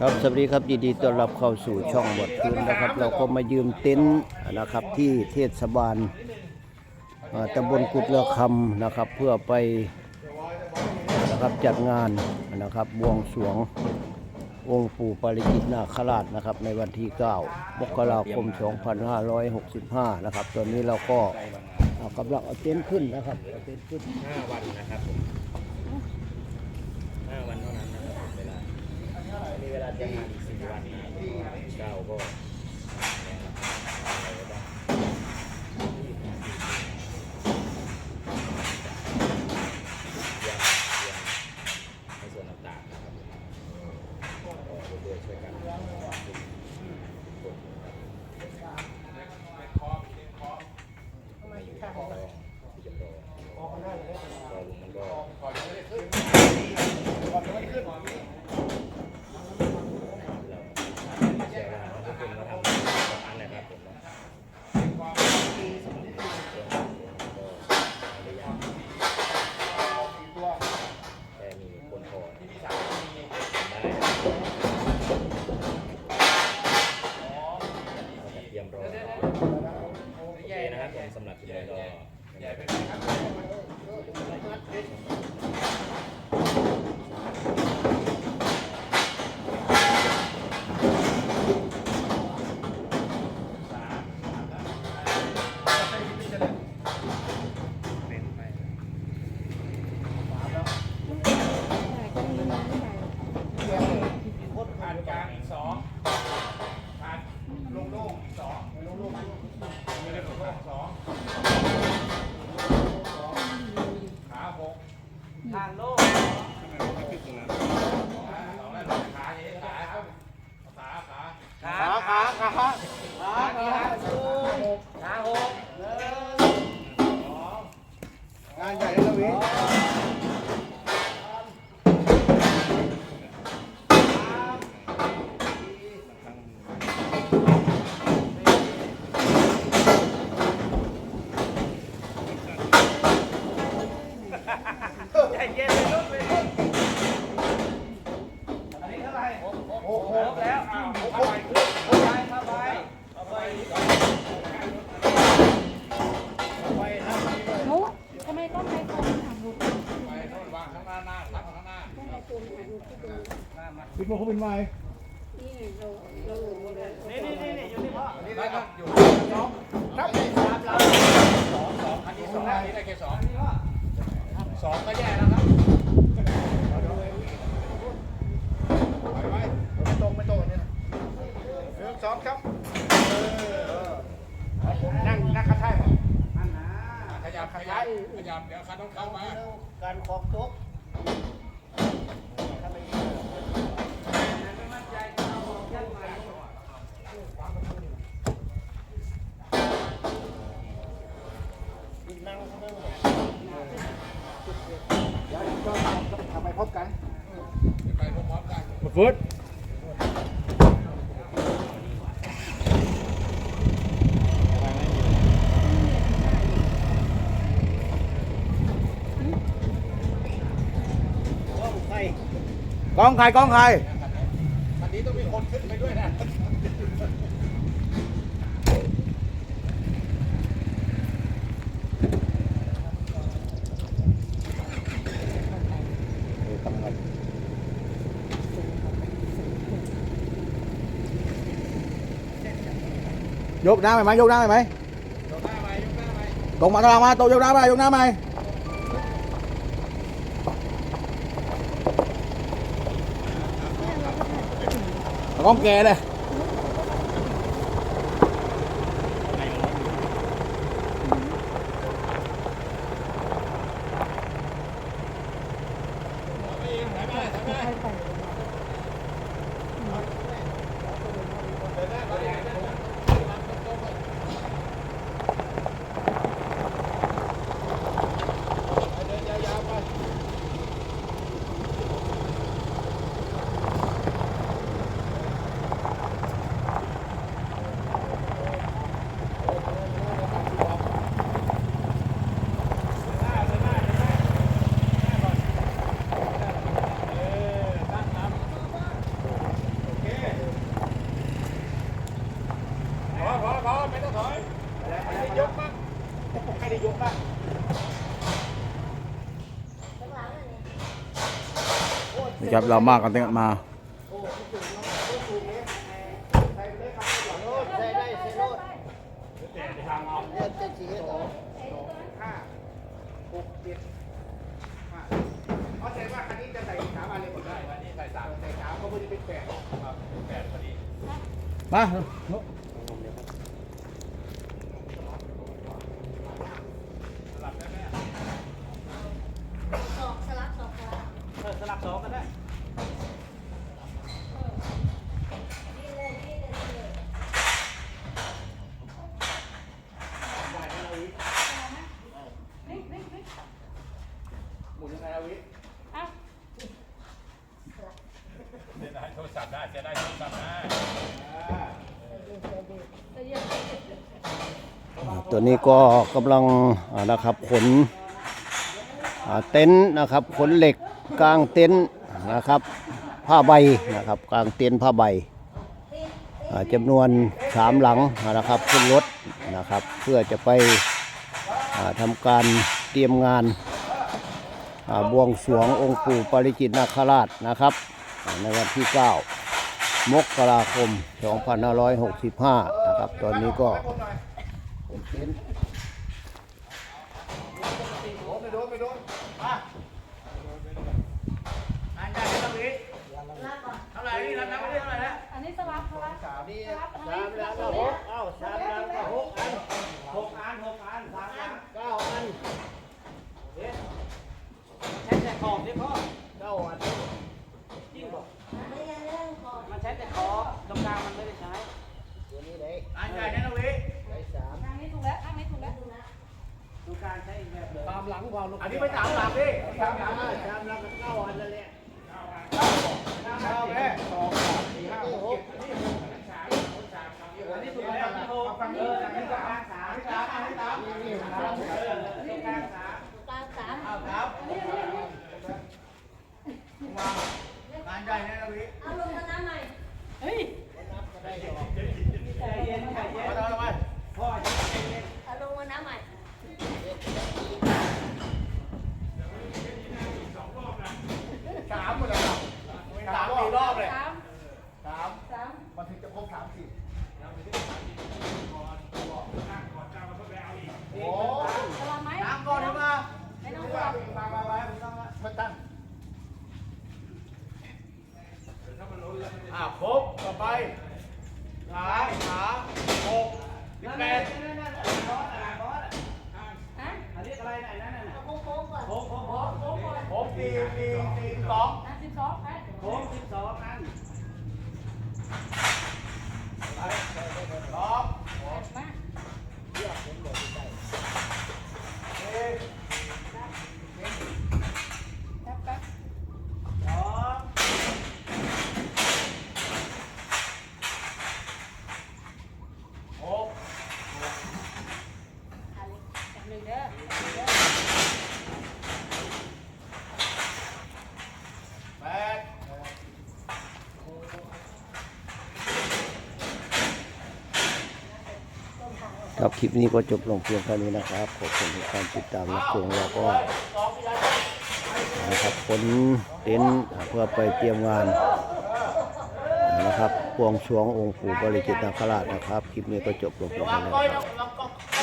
ครับสวัสดีครับยินดีต้อนรับเข้าสู่ช่องบทคืนนะครับ เราก็มายืมเต็นท์นะครับที่เทศบาลตำบลกุดเรือคำนะครับ เพื่อไปนะครับจัดงานนะครับบวงสรวงองค์ปู่ปาริจิตนาคราชนะครับ ในวันที่ 9 มกราคม 2565 นะครับ ตอนนี้เราก็กำลังเอาเต็นท์ขึ้นนะครับเอาเต็นท์ขึ้นห้าวันนะครับผมห้าวันเท่านั้นนะครับผมเวลา มี เวลาจะงานสี่วันนะเก้าก็ โมเขาเป็นไม้นี่เราเราหลงเลยนี่นี่นี่อยู่ที่พ่อนี่นะครับอยู่สองครับสองสองอันนี้สองอันนี้ได้แค่สองสองก็แย่แล้วครับไปไปไม่ตรงไม่ตรงอันนี้นะหนึ่งสองครับนั่งนั่งข้างใต้ป่ะขยับขยับขยับเดี๋ยวคันต้องเข้ามาการของโต๊ ทำไมพบกันไปพร้อมๆกันมาฟุตกองใครกองใครคันนี้ต้องมีคนขึ้นไปด้วยนะ ยกหน้าไปไหมยกหน้าไปไหมยกห ให้ได้ยกบ้างนะครับเรามากกันตั้งมาเข้าใจว่าคันนี้จะใส่สามอันเลยผได้วันนี้ใส่สามใส่สามก็พอดีเป็นแปดครับนแปดพอดี โทรศัพท์ได้เสียดายโทรศัพท์ได้จะเย็นตัวนี้ก็กำลังนะครับขนเต็นท์นะครับขนเหล็กกลางเต็นท์นะครับผ้าใบนะครับกลางเต็นท์ผ้าใบจำนวนสามหลังนะครับขึ้นรถนะครับ เพื่อจะไปทำการเตรียมงานบวงสรวงองค์ปู่ปริจิตนาคราชนะครับ ในวันที่ 9 มกราคม 2565 นะครับ ตอนนี้ก็อันใหญ่เท่านี้เท่าไหร่นี่รับนับไม่ได้เท่าไหร่แล้วอันนี้สลับสลับสามนี่สลับอันนี้ มล้านก็หกเอ้าสามล้านก็หกอัน หกอันหกอันสามอัน เก้าอัน ใช้แต่ขอบนี่พ่อ เก้าอัน จริงบอกมันใช้แต่ขอบตรงกลางมันไม่ได้ใช้ ตัวนี้เลย อันใหญ่เนี่ยนะวิ ได้สาม ข้างนี้ถูกแล้วข้างนี้ถูกแล้ว ตรงกลางใช้อีกแบบเลยตามหลังความอันนี้ไปสามหลักดิสามหลักอ่าสามหลังก็เก้าอันนั่นแหละเก้าแม่สองสามสี่ห้าหก อันนี้ถูกแล้วที่โทรฟังเอออันนี้ตรงกลางสาม สามอันนี้สาม นี่สาม เออตรงกลางสาม กลางสาม เอาครับงานใหญ่เนี่ยนะวิ เอาลงมาน้ำใหม่ เฮ้ยใจเย็นใจเย็น มาทำไม พ่อจะใจเย็น เอาลงมาน้ำใหม่ สามหมดแล้วสามสี่รอบเลย สาม สาม สาม มันถึงจะครบสามสี่โอ้ สลับไหม น้ำก่อนนะมา ไม่ต้อง ไม่ ส ต้อ ลั ง บ ฟังมาไว้ไม่ต้องละไม่ตั้ง อ่าครบต่อไปขาขาหกสิบนั่นแปนั่ดนนั่นนั่นบอสอะบอสอะฮะอันนี้อะไรไหนนั่นน่ะโค้งโค้งก่อนโค้งโค้งโค้งโค้งสี่สี่สี่สองสิบสองไปโค้งสิบสองนั่น สอง มา สี่ แป๊บแป๊บ สอง หก อันนี้อันหนึ่งเด้ออันหนึ่งเด้อ แปด ครับคลิปนี้ก็จบลงเพียงเท่านี้นะครับขอบคุณทุกการติดตามรับชมแล้วก็นะครับขนเต็นท์เพื่อไปเตรียมงานนะครับพวงสวงองค์ปู่บริจิตนาคราชนะครับ คลิปนี้ก็จบลงเพียงวาเท่านี้ครับ